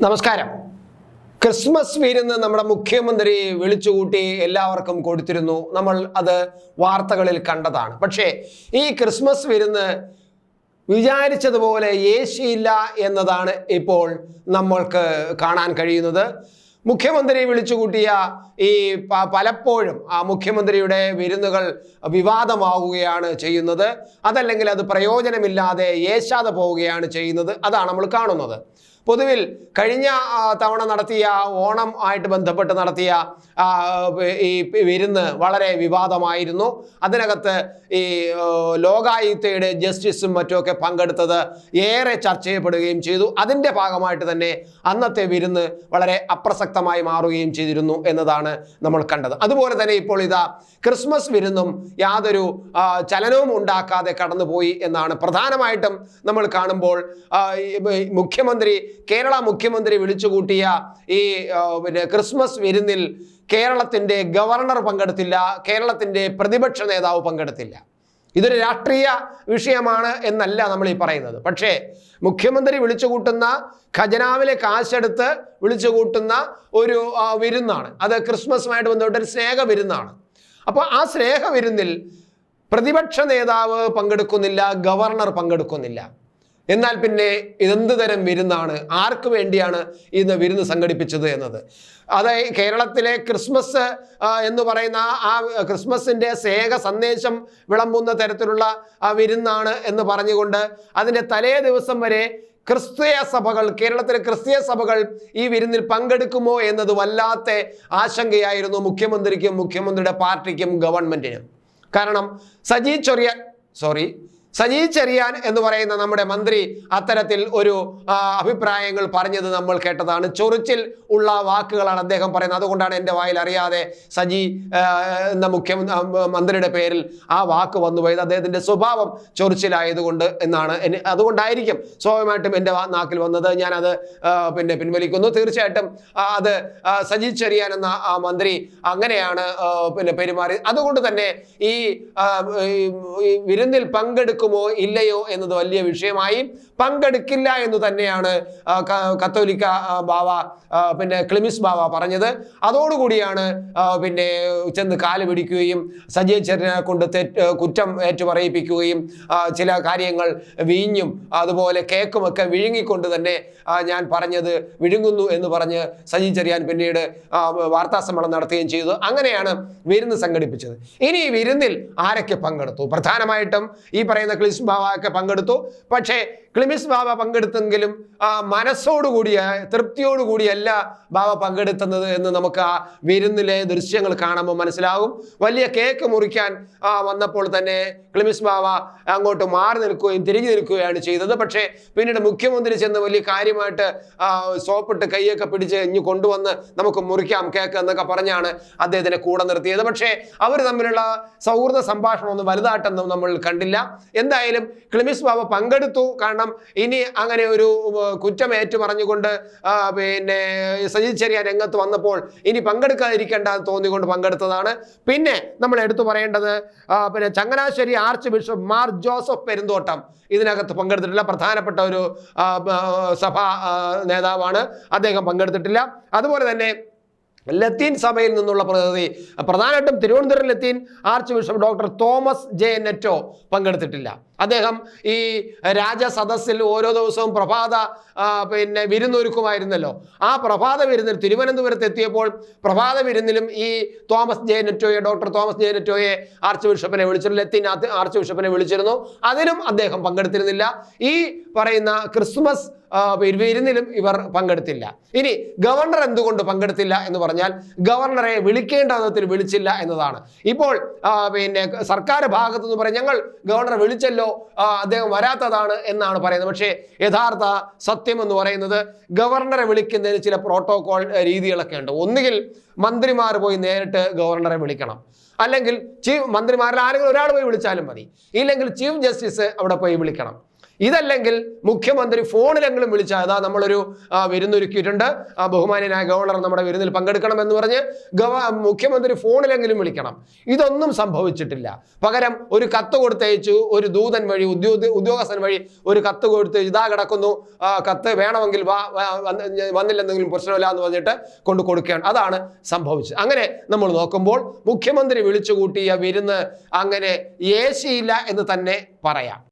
നമസ്കാരം. ക്രിസ്മസ് വിരുന്ന് നമ്മുടെ മുഖ്യമന്ത്രി വിളിച്ചുകൂട്ടി എല്ലാവർക്കും കൊടുത്തിരുന്നു. നമ്മൾ അത് വാർത്തകളിൽ കണ്ടതാണ്. പക്ഷേ ഈ ക്രിസ്മസ് വിരുന്ന് വിചാരിച്ചതുപോലെ യേശിയില്ല എന്നതാണ് ഇപ്പോൾ നമ്മൾക്ക് കാണാൻ കഴിയുന്നത്. മുഖ്യമന്ത്രി വിളിച്ചുകൂട്ടിയ ഈ പലപ്പോഴും ആ മുഖ്യമന്ത്രിയുടെ വിരുന്നുകൾ വിവാദമാവുകയാണ് ചെയ്യുന്നത്. അതല്ലെങ്കിൽ അത് പ്രയോജനമില്ലാതെ ഏശാതെ പോവുകയാണ് ചെയ്യുന്നത്. അതാണ് നമ്മൾ കാണുന്നത്. പൊതുവിൽ കഴിഞ്ഞ തവണ നടത്തിയ ഓണം ആയിട്ട് ബന്ധപ്പെട്ട് നടത്തിയ ഈ വിരുന്ന് വളരെ വിവാദമായിരുന്നു. അതിനകത്ത് ഈ ലോകായുക്തയുടെ ജസ്റ്റിസും മറ്റുമൊക്കെ പങ്കെടുത്തത് ഏറെ ചർച്ച ചെയ്യപ്പെടുകയും ചെയ്തു. അതിന്റെ ഭാഗമായിട്ട് തന്നെ അന്നത്തെ വിരുന്ന് വളരെ അപ്രസക്തമായി മാറുകയും ചെയ്തിരുന്നു എന്നതാണ് നമ്മൾ കണ്ടത്. അതുപോലെ തന്നെ ഇപ്പോൾ ഇതാ ക്രിസ്മസ് വിരുന്നും യാതൊരു ചലനവും ഉണ്ടാക്കാതെ കടന്നുപോയി എന്നാണ് പ്രധാനമായിട്ടും നമ്മൾ കാണുമ്പോൾ മുഖ്യമന്ത്രി കേരള മുഖ്യമന്ത്രി വിളിച്ചുകൂട്ടിയ ഈ പിന്നെ ക്രിസ്മസ് വിരുന്നിൽ കേരളത്തിന്റെ ഗവർണർ പങ്കെടുത്തില്ല കേരളത്തിന്റെ പ്രതിപക്ഷ നേതാവ് പങ്കെടുത്തില്ല. ഇതൊരു രാഷ്ട്രീയ വിഷയമാണ് എന്നല്ല നമ്മൾ ഈ പറയുന്നത്. പക്ഷേ മുഖ്യമന്ത്രി വിളിച്ചു കൂട്ടുന്ന ഖജനാവിലെ കാശെടുത്ത് വിളിച്ചു കൂട്ടുന്ന ഒരു വിരുന്നാണ്. അത് ക്രിസ്മസുമായിട്ട് ബന്ധപ്പെട്ട് ഒരു സ്നേഹ വിരുന്നാണ്. അപ്പോൾ ആ സ്നേഹ വിരുന്നിൽ പ്രതിപക്ഷ നേതാവ് പങ്കെടുക്കുന്നില്ല ഗവർണർ പങ്കെടുക്കുന്നില്ല. എന്നാൽ പിന്നെ ഇതെന്ത് തരം വിരുന്നാണ്? ആർക്ക് വേണ്ടിയാണ് ഇന്ന് വിരുന്ന് സംഘടിപ്പിച്ചത് എന്നത്? അതായത് കേരളത്തിലെ ക്രിസ്മസ് എന്ന് പറയുന്ന ആ ക്രിസ്മസിന്റെ സേക സന്ദേശം വിളമ്പുന്ന തരത്തിലുള്ള ആ വിരുന്നാണ് എന്ന് പറഞ്ഞുകൊണ്ട് അതിന്റെ തലേ ദിവസം വരെ ക്രിസ്തീയ സഭകൾ കേരളത്തിലെ ക്രിസ്തീയ സഭകൾ ഈ വിരുന്നിൽ പങ്കെടുക്കുമോ എന്നത് വല്ലാത്ത ആശങ്കയായിരുന്നു മുഖ്യമന്ത്രിക്കും മുഖ്യമന്ത്രിയുടെ പാർട്ടിക്കും ഗവൺമെന്റിനും. കാരണം സജി ചൊറിയാൻ സോറി സജി ചെറിയാൻ എന്ന് പറയുന്ന നമ്മുടെ മന്ത്രി അത്തരത്തിൽ ഒരു അഭിപ്രായങ്ങൾ പറഞ്ഞത് നമ്മൾ കേട്ടതാണ്. ചൊറിച്ചിൽ ഉള്ള വാക്കുകളാണ് അദ്ദേഹം പറയുന്നത്. അതുകൊണ്ടാണ് എന്റെ വായിൽ അറിയാതെ സജി എന്ന മുഖ്യ മന്ത്രിയുടെ പേരിൽ ആ വാക്ക് വന്നുപോയത് അദ്ദേഹത്തിന്റെ സ്വഭാവം ചൊറിച്ചിലായതുകൊണ്ട് എന്നാണ് എന്നെ അതുകൊണ്ടായിരിക്കും സ്വാഭാവികമായിട്ടും എന്റെ നാക്കിൽ വന്നത്. ഞാനത് പിന്നെ പിൻവലിക്കുന്നു. തീർച്ചയായിട്ടും അത് സജി ചെറിയാൻ എന്ന ആ മന്ത്രി അങ്ങനെയാണ് പിന്നെ പെരുമാറി അതുകൊണ്ട് തന്നെ ഈ വിരുന്നിൽ വിരുന്നിൽ പങ്കെടുക്കുമോ ഇല്ലയോ എന്നത് വലിയ വിഷയമായി പങ്കെടുക്കില്ല എന്ന് തന്നെയാണ് കത്തോലിക്ക ബാവ പിന്നെ ക്ലിമിസ് ബാവ പറഞ്ഞത്. അതോടുകൂടിയാണ് പിന്നെ ചെന്ന് കാൽ പിടിക്കുകയും സജീവ് കൊണ്ട് തെറ്റ് കുറ്റം ഏറ്റുപറയിപ്പിക്കുകയും ചില കാര്യങ്ങൾ വീഞ്ഞും അതുപോലെ കേക്കുമൊക്കെ വിഴുങ്ങിക്കൊണ്ട് തന്നെ ഞാൻ പറഞ്ഞത് വിഴുങ്ങുന്നു എന്ന് പറഞ്ഞ് സജി ചെറിയാൻ പിന്നീട് വാർത്താ സമ്മേളനം നടത്തുകയും ചെയ്തു. അങ്ങനെയാണ് വിരുന്ന് സംഘടിപ്പിച്ചത്. ഇനി ഈ വിരുന്നിൽ ആരൊക്കെ പങ്കെടുത്തു? പ്രധാനമായിട്ടും ഈ പറയുന്ന ക്ലിസ് ബാബ ഒക്കെ പങ്കെടുത്തു. പക്ഷേ ക്ലിമിസ് ബാബ പങ്കെടുത്തെങ്കിലും ആ മനസ്സോടുകൂടിയ തൃപ്തിയോടുകൂടിയല്ല ബാബ പങ്കെടുത്തുന്നത് എന്ന് നമുക്ക് ആ വിരുന്നിലെ ദൃശ്യങ്ങൾ കാണുമ്പോൾ മനസ്സിലാകും. വലിയ കേക്ക് മുറിക്കാൻ വന്നപ്പോൾ തന്നെ ക്ലിമിസ് ബാബ അങ്ങോട്ട് മാറി നിൽക്കുകയും തിരിഞ്ഞു നിൽക്കുകയാണ് ചെയ്തത്. പക്ഷേ പിന്നീട് മുഖ്യമന്ത്രി ചെന്ന് വലിയ കാര്യമായിട്ട് സോപ്പിട്ട് കൈയൊക്കെ പിടിച്ച് ഇഞ്ഞു കൊണ്ടുവന്ന് നമുക്ക് മുറിക്കാം കേക്ക് എന്നൊക്കെ പറഞ്ഞാണ് അദ്ദേഹത്തിനെ കൂടെ നിർത്തിയത്. പക്ഷേ അവർ തമ്മിലുള്ള സൗഹൃദ സംഭാഷണമൊന്നും വലുതായിട്ടൊന്നും നമ്മൾ കണ്ടില്ല. എന്തായാലും ക്ലിമിസ് ബാബ പങ്കെടുത്തു. കാരണം ഇനി അങ്ങനെ ഒരു കുറ്റം ഏറ്റുപറഞ്ഞുകൊണ്ട് പിന്നെ സജി ചെറിയ രംഗത്ത് വന്നപ്പോൾ ഇനി പങ്കെടുക്കാതിരിക്കേണ്ട തോന്നിക്കൊണ്ട് പങ്കെടുത്തതാണ്. പിന്നെ നമ്മൾ എടുത്തു പറയേണ്ടത് പിന്നെ Changanassery arch bishop Mar Joseph Perumthottam ഇതിനകത്ത് പങ്കെടുത്തിട്ടില്ല. പ്രധാനപ്പെട്ട ഒരു സഭാ നേതാവാണ്. അദ്ദേഹം പങ്കെടുത്തിട്ടില്ല. അതുപോലെ തന്നെ ലത്തീൻ സഭയിൽ നിന്നുള്ള പ്രതിനിധി. പ്രധാനമായിട്ടും തിരുവനന്തപുരം ലത്തീൻ archbishop doctor Thomas J Netto പങ്കെടുത്തിട്ടില്ല. അദ്ദേഹം ഈ രാജസദസ്സിൽ ഓരോ ദിവസവും പ്രഭാത പിന്നെ വിരുന്നൊരുക്കുമായിരുന്നല്ലോ. ആ പ്രഭാത വിരുന്നിൽ തിരുവനന്തപുരത്ത് എത്തിയപ്പോൾ പ്രഭാത വിരുന്നിലും ഈ തോമസ് ജെ നെറ്റോയെ ഡോക്ടർ തോമസ് ജെ നെറ്റോയെ ആർച്ച് ബിഷപ്പിനെ വിളിച്ചിരുന്നു. ലത്തീൻ ആർച്ച് ബിഷപ്പിനെ വിളിച്ചിരുന്നു. അതിലും അദ്ദേഹം പങ്കെടുത്തിരുന്നില്ല. ഈ പറയുന്ന ക്രിസ്മസ് വിരുന്നിലും ഇവർ പങ്കെടുത്തില്ല. ഇനി ഗവർണർ എന്തുകൊണ്ട് പങ്കെടുത്തില്ല എന്ന് പറഞ്ഞാൽ ഗവർണറെ വിളിക്കേണ്ട വിധത്തിൽ വിളിച്ചില്ല എന്നതാണ്. ഇപ്പോൾ പിന്നെ സർക്കാർ ഭാഗത്തു നിന്ന് പറയും ഞങ്ങൾ ഗവർണറെ വിളിച്ചല്ലോ അദ്ദേഹം വരാത്തതാണ് എന്നാണ് പറയുന്നത്. പക്ഷേ യഥാർത്ഥ സത്യം എന്ന് പറയുന്നത് ഗവർണറെ വിളിക്കുന്നതിന് ചില പ്രോട്ടോകോൾ രീതികളൊക്കെ ഉണ്ട്. ഒന്നുകിൽ മന്ത്രിമാർ പോയി നേരിട്ട് ഗവർണറെ വിളിക്കണം. അല്ലെങ്കിൽ ചീഫ് മന്ത്രിമാരിൽ ആരെങ്കിലും ഒരാൾ പോയി വിളിച്ചാലും മതി. ഇല്ലെങ്കിൽ ചീഫ് ജസ്റ്റിസ് അവിടെ പോയി വിളിക്കണം. ഇതല്ലെങ്കിൽ മുഖ്യമന്ത്രി ഫോണിലെങ്കിലും വിളിച്ചാൽ അതാ നമ്മളൊരു വിരുന്നൊരുക്കിയിട്ടുണ്ട്. ആ, ബഹുമാന്യനായ ഗവർണർ നമ്മുടെ വിരുന്നിൽ പങ്കെടുക്കണം എന്ന് പറഞ്ഞ് ഗവ മുഖ്യമന്ത്രി ഫോണിലെങ്കിലും വിളിക്കണം. ഇതൊന്നും സംഭവിച്ചിട്ടില്ല. പകരം ഒരു കത്ത് കൊടുത്തയച്ചു ഒരു ദൂതൻ വഴി ഉദ്യോഗ ഉദ്യോഗസ്ഥൻ വഴി ഒരു കത്ത് കൊടുത്ത് ഇതാ കിടക്കുന്നു. കത്ത് വേണമെങ്കിൽ വാ വാ, വന്ന് വന്നില്ലെന്നെങ്കിലും പ്രശ്നമില്ല എന്ന് പറഞ്ഞിട്ട് കൊണ്ട് കൊടുക്കുകയാണ്. അതാണ് സംഭവിച്ചത്. അങ്ങനെ നമ്മൾ നോക്കുമ്പോൾ മുഖ്യമന്ത്രി വിളിച്ചുകൂട്ടിയ വിരുന്ന് അങ്ങനെ ഏശിയില്ല എന്ന് തന്നെ പറയാം.